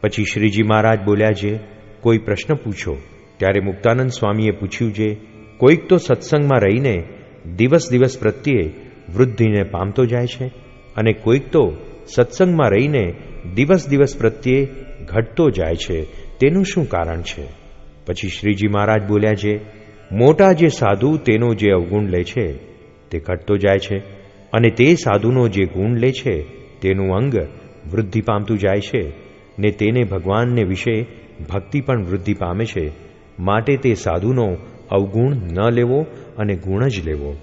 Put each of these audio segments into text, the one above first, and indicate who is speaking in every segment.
Speaker 1: પછી શ્રીજી મહારાજ બોલ્યા છે, કોઈ પ્રશ્ન પૂછો. ત્યારે મુક્તાનંદ સ્વામીએ પૂછ્યું છે, કોઈક તો સત્સંગમાં રહીને દિવસ દિવસ પ્રત્યે વૃદ્ધિને પામતો જાય છે? અને કોઈક તો સત્સંગમાં રહીને દિવસ દિવસ પ્રત્યે ઘટતો જાય છે? તેનું શું કારણ છે? પછી શ્રીજી મહારાજ બોલ્યા છે, મોટા જે સાધુ તેનો જે અવગુણ લે છે, તે ઘટતો જાય છે. અને તે સાધુનો જે ગુણ લે છે, તેનું અંગ વૃદ્ધિ પામતું જાય છે. ને તેને ભગવાનને વિશે ભક્તિ પણ વૃદ્ધિ પામે છે. માટે તે સાધુનો અવગુણ ન લેવો અને ગુણ જ લેવો.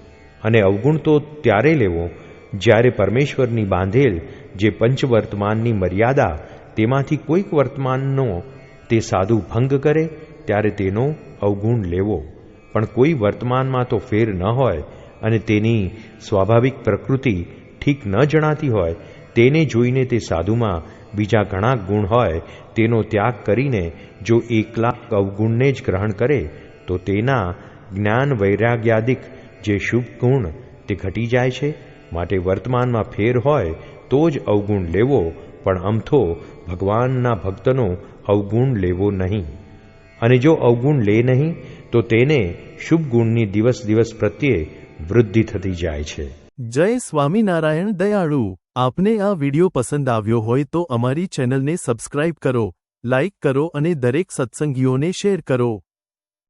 Speaker 1: અને અવગુણ તો ત્યારે લેવો જ્યારે પરમેશ્વરની બાંધેલ જે પંચવર્તમાનની મર્યાદા તેમાંથી કોઈક વર્તમાનનો તે સાધુ ભંગ કરે ત્યારે તેનો અવગુણ લેવો. પણ કોઈ વર્તમાનમાં તો ફેર ન હોય અને તેની સ્વાભાવિક પ્રકૃતિ ઠીક ન જણાતી હોય, તેને જોઈને તે સાધુમાં બીજા ઘણા ગુણ હોય, તેનો ત્યાગ કરીને જો એકલા અવગુણને જ ગ્રહણ કરે, તો તેના જ્ઞાન વૈરાગ્યાદિક જે શુભ ગુણ, તે ઘટી જાય છે. માટે વર્તમાનમાં ફેર હોય, તો જ અવગુણ લેવો, પણ અમથો ભગવાનના ભક્તનો અવગુણ લેવો નહીં. અને જો અવગુણ લે નહીં, તો તેને શુભ ગુણની દિવસ દિવસ પ્રત્યે વૃદ્ધિ થતી જાય છે.
Speaker 2: જય સ્વામિનારાયણ દયાળુ. આપને આ વિડિયો પસંદ આવ્યો હોય તો અમારી ચેનલને સબસ્ક્રાઇબ કરો, લાઇક કરો અને દરેક સત્સંગીઓને શેર કરો.